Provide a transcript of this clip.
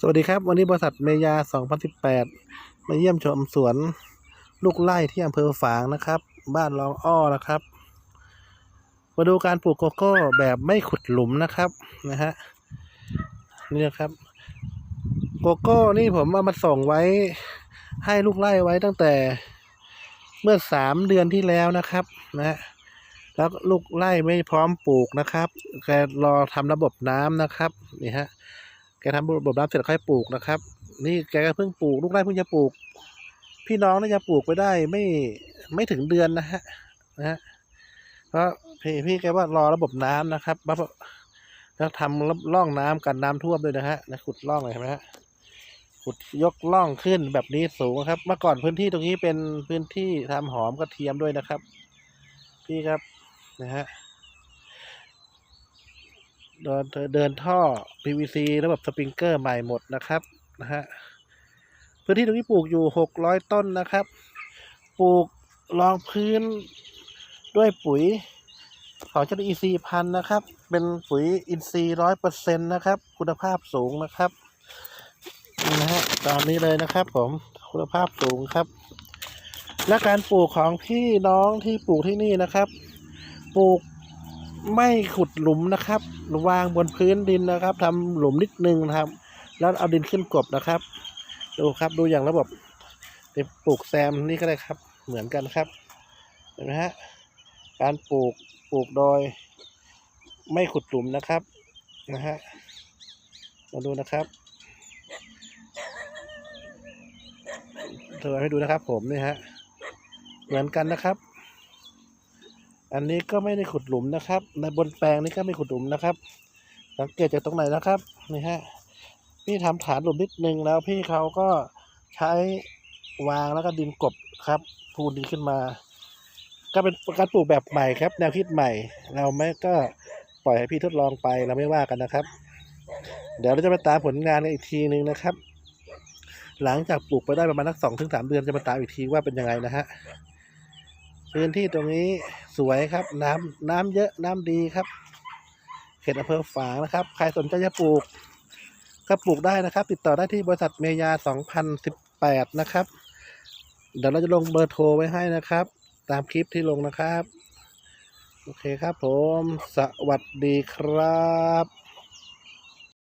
สวัสดีครับ วันนี้บริษัทเมยา 2018 มาเยี่ยมชมสวนลูกไร่ที่อำเภอฝางนะครับ บ้านรองอ้อนะครับ มาดูการปลูกโกโก้แบบไม่ขุดหลุมนะครับนะฮะนี่นะครับโกโก้นี่ผมเอามาส่งไว้ให้ลูกไร่ไว้ตั้งแต่เมื่อสามเดือนที่แล้วนะครับนะฮะแล้วลูกไร่ไม่พร้อมปลูกนะครับแกรอทำระบบน้ำนะครับนี่ฮะ แกทำระบบน้ำเสร็จแล้วค่อยปลูกนะครับ นี่แกก็เพิ่งปลูกลูกไร่เพิ่งจะปลูก พี่น้องน่าจะปลูกไปได้ไม่ไม่ถึงเดือนนะฮะนะฮะเพราะพี่พี่แกว่ารอระบบน้ำนะครับแล้วทำร่องน้ำกันน้ำท่วมด้วยนะฮะนะขุดร่องเลยเห็นไหมฮะขุดยกร่องขึ้นแบบนี้สูงครับ เมื่อก่อนพื้นที่ตรงนี้เป็นพื้นที่ทำหอมกระเทียมด้วยนะครับ พี่ครับนะฮะ เดินเดินท่อ PVC ระบบสปริงเกอร์ใหม่หมดนะครับนะฮะพื้นที่ตรงนี้ปลูกอยู่หกร้อยต้นนะครับ ปลูกรองพื้นด้วยปุ๋ยของเจ้าอีซีพันนะครับ เป็นปุ๋ยอินทรีย์ร้อยเปอร์เซ็นต์นะครับ คุณภาพสูงนะครับนะฮะตามนี้เลยนะครับ ผมคุณภาพสูงครับ และการปลูกของพี่น้องที่ปลูกที่นี่นะครับ ปลูก ไม่ขุดหลุมนะครับวางบนพื้นดินนะครับทำหลุมนิดนึงนะครับ แล้วเอาดินขึ้นกบนะครับ ดูครับดูอย่างระบบเดี๋ยวปลูกแซมนี่ก็ได้ครับ เหมือนกันครับเห็นไหมฮะการปลูกปลูกโดย ไม่ขุดหลุมนะครับนะฮะมาดูนะครับเธอให้ดูนะครับ ผมนี่ฮะเหมือนกันนะครับ อันนี้ก็ไม่ได้ขุดหลุมนะครับ ในบนแปลงนี้ก็ไม่ขุดหลุมนะครับ สังเกตจากตรงไหนนะครับนี่ฮะพี่ทำฐานหลุมนิดนึงแล้วพี่เขาก็ใช้วางแล้วก็ดินกบครับพูนดินขึ้นมา ก็เป็นการปลูกแบบใหม่ครับ แนวคิดใหม่ เราไม่ก็ปล่อยให้พี่ทดลองไปเราไม่ว่ากันนะครับ เดี๋ยวเราจะมาตามผลงานกันอีกทีนึงนะครับ หลังจากปลูกไปได้ประมาณสักสองถึงสามเดือนจะมาตามอีกทีว่าเป็นยังไงนะฮะ พื้นที่ตรงนี้สวยครับ น้ำน้ำเยอะน้ำดีครับ เขตอำเภอฝางนะครับ ใครสนใจจะปลูก ก็ปลูกได้นะครับ ติดต่อได้ที่บริษัทเมยา 2018 นะครับ เดี๋ยวเราจะลงเบอร์โทรไว้ให้นะครับ ตามคลิปที่ลงนะครับ โอเคครับผม สวัสดีครับ